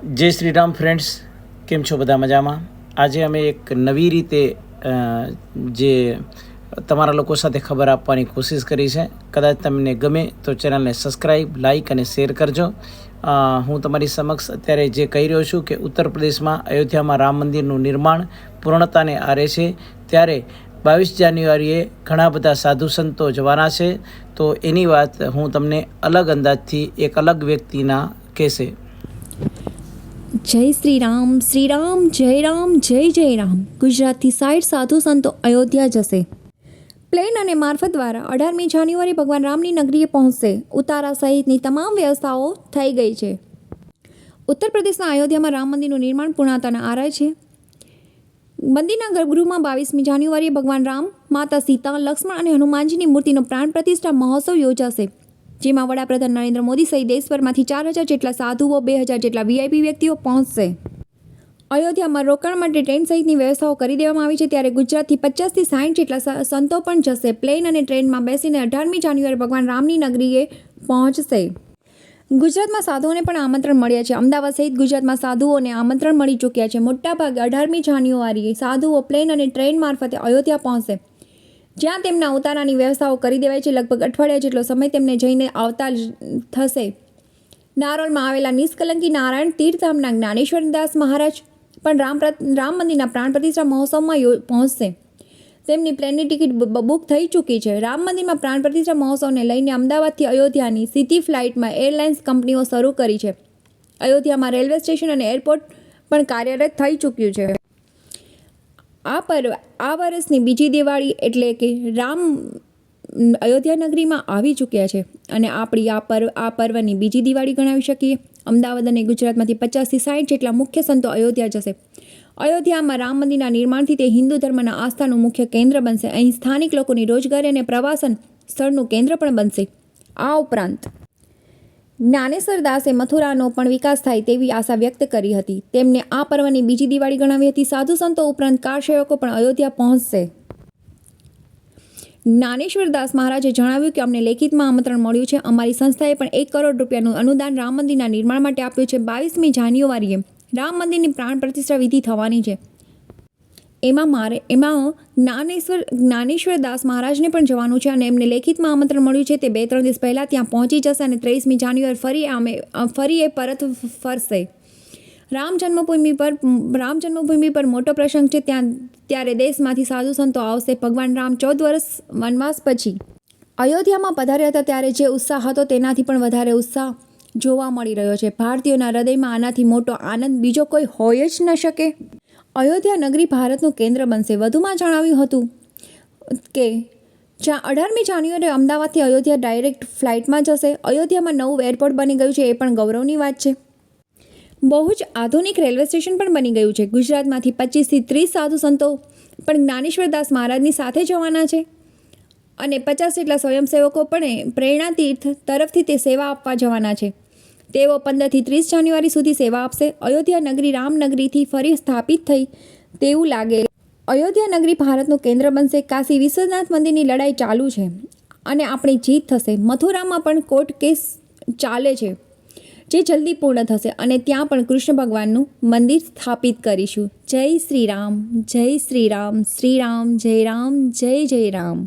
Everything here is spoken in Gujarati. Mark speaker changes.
Speaker 1: જય શ્રી રામ ફ્રેન્ડ્સ કેમ છો બધા મજામાં? આજે અમે એક નવી રીતે જે તમારા લોકો સાથે ખબર આપવાની કોશિશ કરી છે. કદાચ તમને ગમે તો ચેનલને સબસ્ક્રાઈબ લાઈક અને શેર કરજો. હું તમારી સમક્ષ અત્યારે જે કહી રહ્યો છું કે ઉત્તર પ્રદેશમાં અયોધ્યામાં રામ મંદિરનું નિર્માણ પૂર્ણતાને આરે છે. ત્યારે બાવીસ જાન્યુઆરીએ ઘણા બધા સાધુ સંતો જવાના છે. તો એની વાત હું તમને અલગ અંદાજથી એક અલગ વ્યક્તિના કહેશે.
Speaker 2: જય શ્રી રામ શ્રી રામ જય રામ, જય જય રામ. ગુજરાતથી સાઠ સાધુ સંતો અયોધ્યા જશે. પ્લેન અને મારફત દ્વારા અઢારમી જાન્યુઆરી ભગવાન રામની નગરીએ પહોંચશે. ઉતારા સહિતની તમામ વ્યવસ્થાઓ થઈ ગઈ છે. ઉત્તર પ્રદેશના અયોધ્યામાં રામ મંદિરનું નિર્માણ પૂર્ણતાના આરે છે. મંદિરના ગર્ભગૃહમાં બાવીસમી જાન્યુઆરીએ ભગવાન રામ, માતા સીતા, લક્ષ્મણ અને હનુમાનજીની મૂર્તિનો પ્રાણ પ્રતિષ્ઠા મહોત્સવ યોજાશે. જેમાં વડાપ્રધાન નરેન્દ્ર મોદી સહિત દેશભરમાંથી ચાર હજાર જેટલા સાધુઓ, બે હજાર જેટલા વીઆઈપી વ્યક્તિઓ પહોંચશે. અયોધ્યામાં રોકાણ માટે ટ્રેન સહિતની વ્યવસ્થાઓ કરી દેવામાં આવી છે. ત્યારે ગુજરાતથી પચાસથી સાઠ જેટલા સંતો પણ જશે. પ્લેન અને ટ્રેનમાં બેસીને અઢારમી જાન્યુઆરી ભગવાન રામની નગરીએ પહોંચશે. ગુજરાતમાં સાધુઓને પણ આમંત્રણ મળ્યા છે. અમદાવાદ સહિત ગુજરાતમાં સાધુઓને આમંત્રણ મળી ચૂક્યા છે. મોટાભાગે અઢારમી જાન્યુઆરીએ સાધુઓ પ્લેન અને ટ્રેન મારફતે અયોધ્યા પહોંચશે. જ્યાં તેમના ઉતારાની વ્યવસ્થાઓ કરી દેવાય છે, લગભગ અઠવાડિયા જેટલો સમય તેમને જઈને આવતા થશે. નારોલમાં આવેલા નિષ્કલંકી નારાયણ તીર્થધામના જ્ઞાનેશ્વર દાસ મહારાજ પણ રામ રામ મંદિરના પ્રાણ પ્રતિષ્ઠા મહોત્સવમાં પહોંચશે. તેમની પ્લેનની ટિકિટ બુક થઈ ચૂકી છે. રામ મંદિરમાં પ્રાણ પ્રતિષ્ઠા મહોત્સવને લઈને અમદાવાદથી અયોધ્યાની સીધી ફ્લાઇટમાં એરલાઇન્સ કંપનીઓ શરૂ કરી છે. અયોધ્યામાં રેલવે સ્ટેશન અને એરપોર્ટ પણ કાર્યરત થઈ ચૂક્યું છે. આ પર્વ આ વર્ષની બીજી દિવાળી એટલે કે રામ અયોધ્યા નગરીમાં આવી ચૂક્યા છે. અને આપણી આ પર્વ આ પર્વની બીજી દિવાળી ગણાવી શકીએ. અમદાવાદ અને ગુજરાતમાંથી પચાસથી સાઠ જેટલા મુખ્ય સંતો અયોધ્યા જશે. અયોધ્યામાં રામ મંદિરના નિર્માણથી તે હિન્દુ ધર્મના આસ્થાનું મુખ્ય કેન્દ્ર બનશે. અહીં સ્થાનિક લોકોની રોજગારી અને પ્રવાસન સ્થળનું કેન્દ્ર પણ બનશે. આ ઉપરાંત જ્ઞાનેશ્વર દાસે મથુરાનો પણ વિકાસ થાય તેવી આશા વ્યક્ત કરી હતી. તેમને આ પર્વની બીજી દિવાળી ગણાવી હતી. સાધુ સંતો ઉપરાંત કાર સેવકો પણ અયોધ્યા પહોંચશે. જ્ઞાનેશ્વર દાસ મહારાજે જણાવ્યું કે અમને લેખિતમાં આમંત્રણ મળ્યું છે. અમારી સંસ્થાએ પણ એક કરોડ રૂપિયાનું અનુદાન રામ મંદિરના નિર્માણ માટે આપ્યું છે. બાવીસમી જાન્યુઆરીએ રામ મંદિરની પ્રાણ પ્રતિષ્ઠા વિધિ થવાની છે. એમાં મારે, એમાં જ્ઞાનેશ્વર જ્ઞાનેશ્વર દાસ મહારાજને પણ જવાનું છે અને એમને લેખિતમાં આમંત્રણ મળ્યું છે તે બે, ત્રણ દિવસ પહેલાં ત્યાં પહોંચી જશે અને ત્રેવીસમી જાન્યુઆરી ફરી આમે ફરી એ પરત ફરશે. રામ જન્મભૂમિ પર, રામ જન્મભૂમિ પર મોટો પ્રસંગ છે, ત્યાં, ત્યારે દેશમાંથી સાધુ સંતો આવશે ભગવાન રામ ચૌદ વર્ષ વનવાસ પછી. અયોધ્યામાં પધાર્યા હતા ત્યારે જે ઉત્સાહ હતો તેનાથી પણ વધારે ઉત્સાહ જોવા મળી રહ્યો છે. ભારતીયોના હૃદયમાં આનાથી મોટો આનંદ બીજો કોઈ હોય જ ન શકે. અયોધ્યા નગરી ભારતનું કેન્દ્ર બનશે. વધુમાં જણાવ્યું હતું કે, જ્યાં અઢારમી જાન્યુઆરી અમદાવાદથી અયોધ્યા ડાયરેક્ટ ફ્લાઇટમાં જશે. અયોધ્યામાં નવું એરપોર્ટ બની ગયું છે, એ પણ ગૌરવની વાત છે. બહુ જ આધુનિક રેલવે સ્ટેશન પણ બની ગયું છે. ગુજરાતમાંથી પચીસથી ત્રીસ સાધુ સંતો પણ જ્ઞાનેશ્વર દાસ મહારાજની સાથે જવાના છે અને પચાસ જેટલા સ્વયંસેવકો પણ પ્રેરણા તીર્થ તરફથી તે સેવા આપવા જવાના છે. તેઓ પંદરથી ત્રીસ જાન્યુઆરી સુધી સેવા આપશે. અયોધ્યા નગરી રામનગરીથી ફરી સ્થાપિત થઈ તેવું લાગે. અયોધ્યા નગરી ભારતનું કેન્દ્ર બનશે. કાશી વિશ્વનાથ મંદિરની લડાઈ ચાલુ છે અને આપણી જીત થશે. મથુરામાં પણ કોર્ટ કેસ ચાલે છે, જે જલ્દી પૂર્ણ થશે અને ત્યાં પણ કૃષ્ણ ભગવાનનું મંદિર સ્થાપિત કરીશું. જય શ્રી રામ, જય શ્રી રામ શ્રી રામ, જય રામ, જય જય રામ.